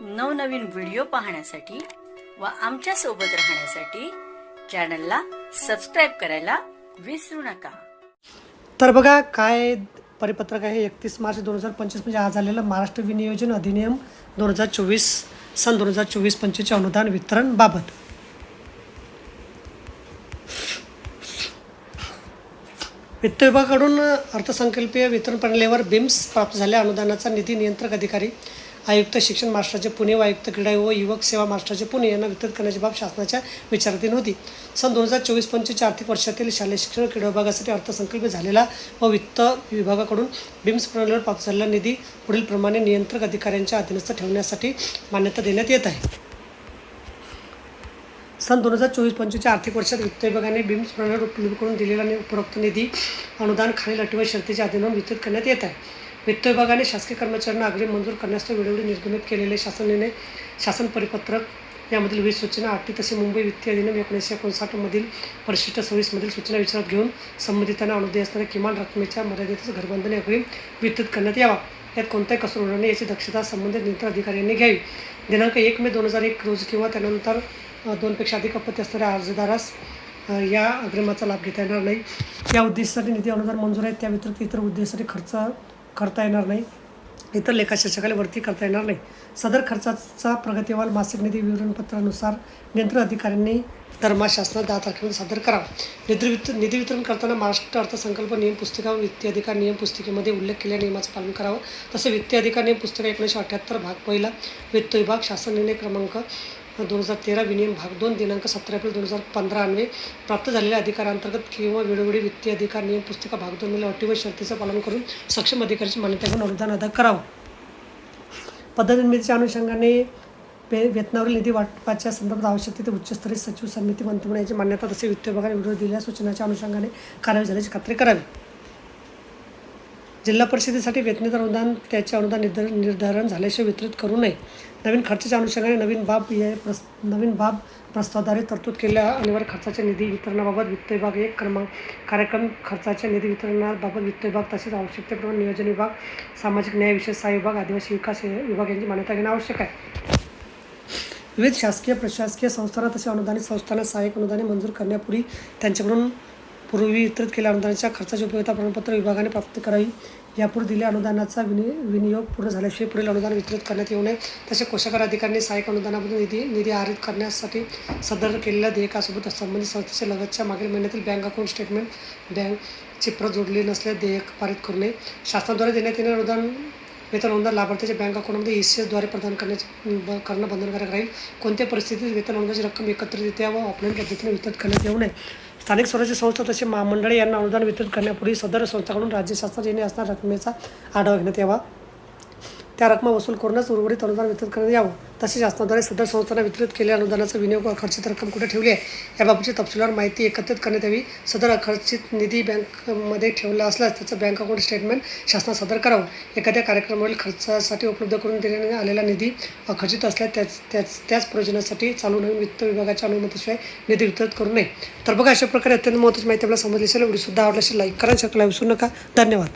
नवनवीन व्हिडिओ पाहण्यासाठी व आमच्यासोबत राहण्यासाठी चॅनलला सबस्क्राईब करायला विसरू नका. तर बघा काय परिपत्रक आहे? एकतीस मार्च दोन हजार पंचवीस म्हणजे आज झालेलं महाराष्ट्र विनियोजन अधिनियम दोन हजार चोवीस सन दोन हजार चोवीस पंचवीसचे अनुदान वितरण बाबत. वित्त विभागाकडून अर्थसंकल्पीय वितरण प्रणालीवर बिम्स प्राप्त झाल्या अनुदानाचा निधी नियंत्रक अधिकारी आयुक्त शिक्षण महाराष्ट्राचे पुणे व आयुक्त क्रीडा व युवक सेवा महाराष्ट्राचे पुणे यांना वितरित करण्याची बाब शासनाच्या विचाराधीन होती. सन दोन हजार चोवीस पंचवीसच्या आर्थिक वर्षातील शालेय शिक्षण क्रीडा विभागासाठी अर्थसंकल्प झालेला व वित्त विभागाकडून बिम्स प्रणालीवर प्राप्त झालेला निधी पुढील प्रमाणे नियंत्रक अधिकाऱ्यांच्या अधीनस्थ ठेवण्यासाठी मान्यता देण्यात येत आहे. सन दोन हजार चोवीस पंचवीसच्या आर्थिक वर्षात वित्त विभागाने बिम्स प्रणाली उपलब्ध करून दिलेला उपरोक्त निधी अनुदान खालील अटी व शर्तीच्या अधीन वितरित करण्यात येत आहे. वित्त विभागाने शासकीय कर्मचाऱ्यांना अग्रिम मंजूर करण्यास वेळोवेळी निर्गमित केलेले शासनाने शासन परिपत्रक यामधील वीस सूचना आठवी तसे मुंबई वित्तीय अधिनियम एकोणीसशे एकोणसाठमधील परिशिष्ट सव्वीसमधील सूचना विचारात घेऊन संबंधितांना अनुदय असणाऱ्या किमान रकमेच्या मर्यादेतच घरबांधणी अग्रिम वितरित करण्यात यावा. यात कोणताही कसूर होणार नाही याची दक्षता संबंधित नियंत्रण अधिकाऱ्यांनी घ्यावी. दिनांक एक मे दोन हजार एक रोज किंवा त्यानंतर दोनपेक्षा अधिक अपत्य असणाऱ्या अर्जदारास या अग्रिमाचा लाभ घेता येणार नाही. या उद्देशासाठी निधी अनुदान मंजूर आहे. त्या व्यतिरिक्त इतर उद्देशासाठी खर्च करता येणार नाही. इतर लेखाशीर्षकाला वरती करता येणार नाही. सदर खर्चाचा प्रगतीवाल मासिक निधी विवरणपत्रानुसार नियंत्रण अधिकाऱ्यांनी धर्मा शासनात दहा तारखेमध्ये सादर करावा. निधी वित निधी वितरण करताना महाराष्ट्र अर्थसंकल्प नियम पुस्तिका व वित्तीय अधिकार नियम पुस्तिकेमध्ये उल्लेख केलेल्या नियमाचं पालन करावं. तसे वित्तीय अधिकार नियम पुस्तिका एकोणीसशे अठ्ठ्याहत्तर भाग पहिला वित्त विभाग शासन निर्णय क्रमांक दोन हजार तेरा विनियम भाग दोन दिनांक सतरा एप्रिल दोन हजार पंधरा अन्वे प्राप्त झालेल्या अधिकारांतर्गत किंवा वेळोवेळी वित्तीय अधिकार नियम पुस्तिका भाग दोन अटी व शर्तीचं पालन करून सक्षम अधिकाऱ्याची मान्यता घेऊन अनुदान अदा करावं. पदनिर्मितीच्या अनुषंगाने वे वेतनावरील निधी वाटपाच्या संदर्भात आवश्यक ते उच्चस्तरीय सचिव समिती मंत्रिमंडळ याची मान्यता तसे वित्त विभागाने विरोध दिलेल्या सूचनाच्या अनुषंगाने कार्यवाही झाल्याची खात्री करावी. जिल्हा परिषदेसाठी वेतनेतर अनुदान त्याचे अनुदान निर्धार निर्धारण झाल्याशिवाय वितरित करू नये. नवीन खर्चाच्या अनुषंगाने नवीन बाब या प्रस नवीन बाब प्रस्तावाद्वारे तरतूद केलेल्या अनिवार्य खर्चाच्या निधी वितरणाबाबत वित्त विभाग एक क्रमांक कार्यक्रम खर्चाच्या निधी वितरणाबाबत वित्त विभाग तसेच आवश्यकतेप्रमाणे नियोजन विभाग सामाजिक न्याय विशेष सहाय्य विभाग आदिवासी विकास विभाग यांची मान्यता घेणे आवश्यक आहे. विविध शासकीय प्रशासकीय संस्थांना तसे अनुदानित संस्थांना सहाय्यक अनुदाने मंजूर करण्यापूर्वी त्यांच्याकडून पूर्वी वितरित केल्या अनुदानाच्या खर्चाची उपयोगिता प्रमाणपत्र विभागाने प्राप्त करावी. यापूर्वी दिलेल्या अनुदानाचा विनि विनियोग पूर्ण झाल्याशिवाय पुढील अनुदान वितरित करण्यात येऊ नये. तसे कोशागार अधिकाऱ्यांनी सहाय्यक अनुदानामधून निधी निधी आरित करण्यासाठी सदर केलेल्या देयकासोबत संबंधित संस्थेच्या लगतच्या मागील महिन्यातील बँक अकाउंट स्टेटमेंट बँकची प्रत जोडली नसल्यास देयक पारित करू नये. शासनाद्वारे देण्यात येणारे अनुदान वेतन अनुदान लाभार्थ्याच्या बँक अकाउंटमध्ये ई सी एसद्वारे प्रदान करण्याचे ब- करणं बंधनकारक राहील. कोणत्या परिस्थितीत वेतन अनुदानाची रक्कम एकत्रितरित्या व ऑफलाईन पद्धतीने वितरित करण्यात येऊ नये? स्थानिक स्वराज्य संस्था तसे महामंडळे यांना अनुदान वितरित करण्यापूर्वी सदर संस्थाकडून राज्य शासनात येणे असणाऱ्या रकमेचा आढावा घेण्यात यावा. त्या रकमा वसूल करूनच उर्वरित अनुदान वितरित करण्यात यावं. तसेच शासनाद्वारे सदर संस्थांना वितरित केलेल्या अनुदानाचा विनियोग खर्चित रक्कम कुठे ठेवली आहे? याबाबतची तपशीलवार माहिती एकत्रित करण्यात यावी. सदर अखर्चित निधी बँकमध्ये ठेवला असल्यास त्याचं बँक अकाउंट स्टेटमेंट शासनात सादर करावं. एखाद्या कार्यक्रमावरील खर्चासाठी उपलब्ध करून देण्यात आलेला निधी अखर्चित असल्यास त्याच त्याच त्याच प्रयोजनासाठी चालू नवीन वित्त विभागाच्या अनुमतीशिवाय निधी वितरित करू नये. तर बघा अशा प्रकारे अत्यंत महत्त्वाची माहिती आपल्याला समजली असेल. एवढी सुद्धा आवडली लाईक करा शकला विसरू नका. धन्यवाद.